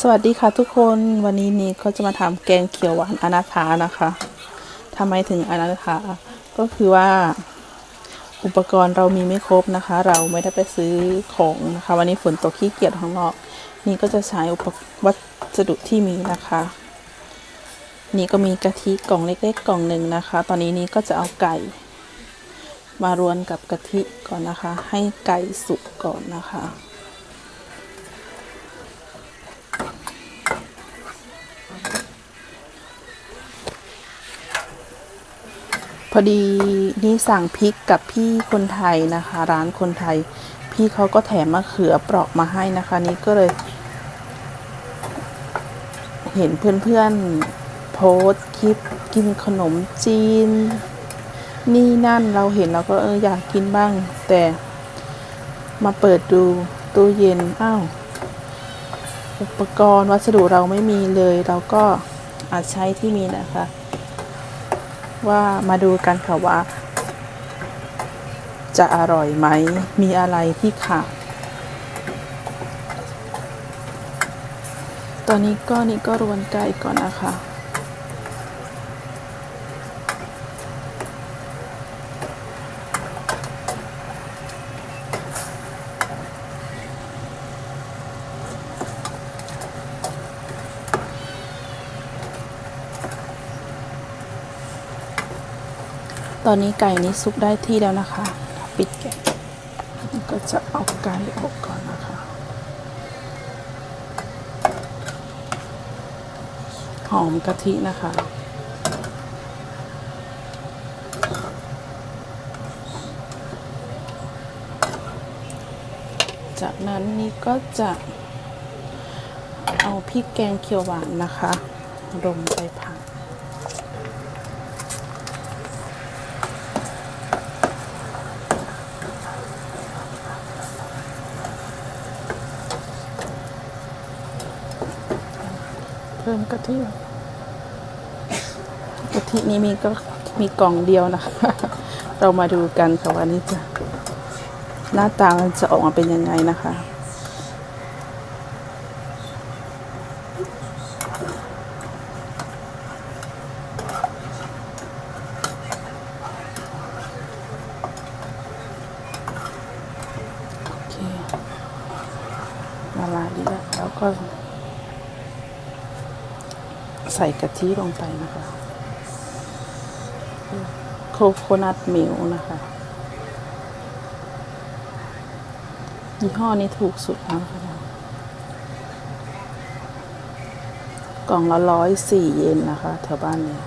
สวัสดีค่ะทุกคนวันนี้นี้เขาจะมาทำแกงเขียวหวานอนาถานะคะทำไมถึงอนาถาก็คือว่า อุปกรณ์เรามีไม่ครบนะคะ เราไม่ได้ไปซื้อของนะคะ วันนี้ฝนตกขี้เกียจข้างนอก นี่ก็จะใช้อุปวัสดุที่มีนะคะ นี่ก็มีกะทิกล่องเล็ก ๆ กล่องหนึ่งนะคะ ตอนนี้นี้ก็จะเอาไก่ มารวนกับกะทิก่อนนะคะ ให้ไก่สุกก่อนนะคะ พอดีนี่สั่งพริกกับพี่คนไทยนะคะ ร้านคนไทย พี่เขาก็แถมมะเขือเปราะมาให้นะคะ นี่ก็เลย เห็นเพื่อนๆโพสคลิปกินขนมจีน นี่นั่นเราเห็นเราก็เอออยากกินบ้าง แต่มาเปิดดูตู้เย็นอ้าวอุปกรณ์วัสดุเราไม่มีเลย เราก็อาจใช้ที่มีนะคะ ว่ามาดูกันค่ะว่า จะอร่อยไหม มีอะไรที่ขาด ตอนนี้ก็นี่ก็รวนไก่ก่อนนะคะ ตอนนี้ไก่นี้ซุปได้ที่แล้วนะคะ ปิดแก๊สก็จะเอาไก่ออกก่อนนะคะหอมกะทินะคะจากนั้นนี่ก็จะเอาพริกแกงเขียวหวานนะคะลงไปผัด พิ่มกะทิกะทินี้มีก็มีกล่องเดียวนะคะ เรามาดูกันค่ะว่านี่จะหน้าตามันจะออกมาเป็นยังไงนะคะโอเคละลายดีแล้วแล้วก็ ใส่กะทิลงไปนะคะโคโคนัทมิลนะคะยี่ห้อนี้ถูกสุดแล้วนะคะกล่องละร้อยสี่เยนนะคะแถวบ้านเนี่ย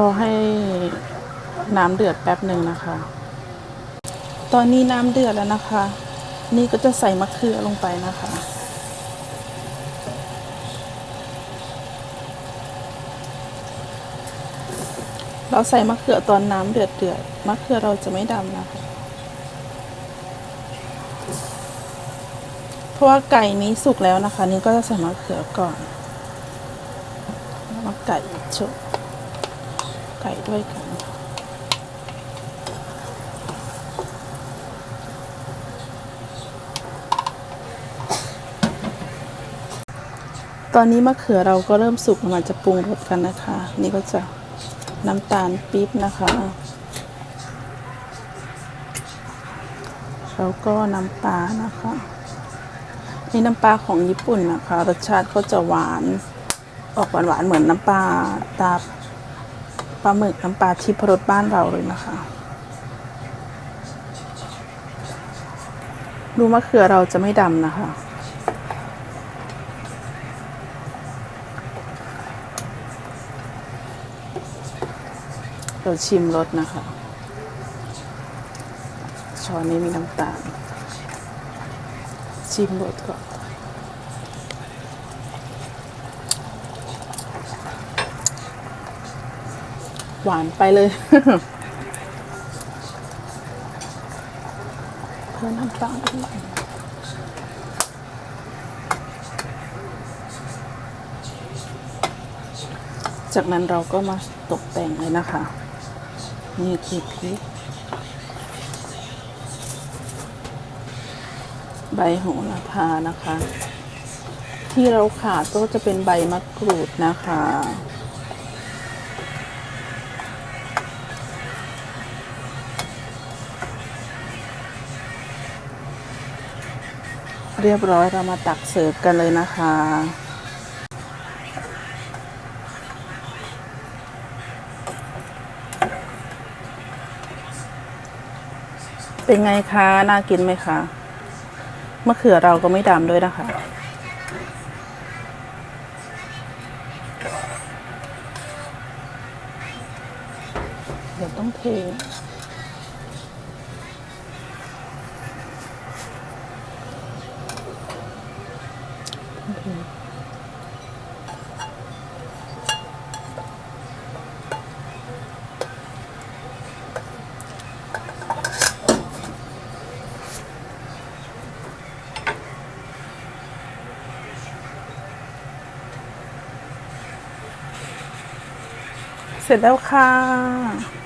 รอให้น้ำเดือดแป๊บหนึ่งนะคะ ตอนนี้น้ำเดือดแล้วนะคะ นี่ก็จะใส่มะเขือลงไปนะคะเราใส่มะเขือตอนน้ำเดือดเดือดมะเขือเราจะไม่ดำนะคะ เพราะว่าไก่นี้สุกแล้วนะคะ นี่ก็จะใส่มะเขือก่อนมาไก่โชะ ไก่ด้วยกัน ตอนนี้มะเขือเราก็เริ่มสุกแล้วมันจะปรุงรสกันนะคะ นี่ก็จะน้ำตาลปี๊บนะคะ แล้วก็น้ำปลานะคะนี่น้ำปลาของญี่ปุ่นนะคะ รสชาติก็จะหวาน ออกหวานหวานๆเหมือนน้ำปลาตา ปลาหมึกน้ำปลาทิพรสบ้านเราเลยนะคะดูมะเขือเราจะไม่ดำนะคะ เราชิมรสนะคะ ช้อนนี้มีน้ำตาล ชิมรสก่อน หวานไปเลยเพิ่มน้ำตาลอีกจากนั้นเราก็มาตกแต่งเลยนะคะ นี่คือพริกใบโหระพานะคะ ที่เราขาดก็จะเป็นใบมะกรูดนะคะ เรียบร้อยเรามาตักเสิร์ฟกันเลยนะคะ เป็นไงคะ น่ากินไหมคะมะเขือเราก็ไม่ดำด้วยนะคะเดี๋ยวต้องเท เสร็จแล้วค่ะ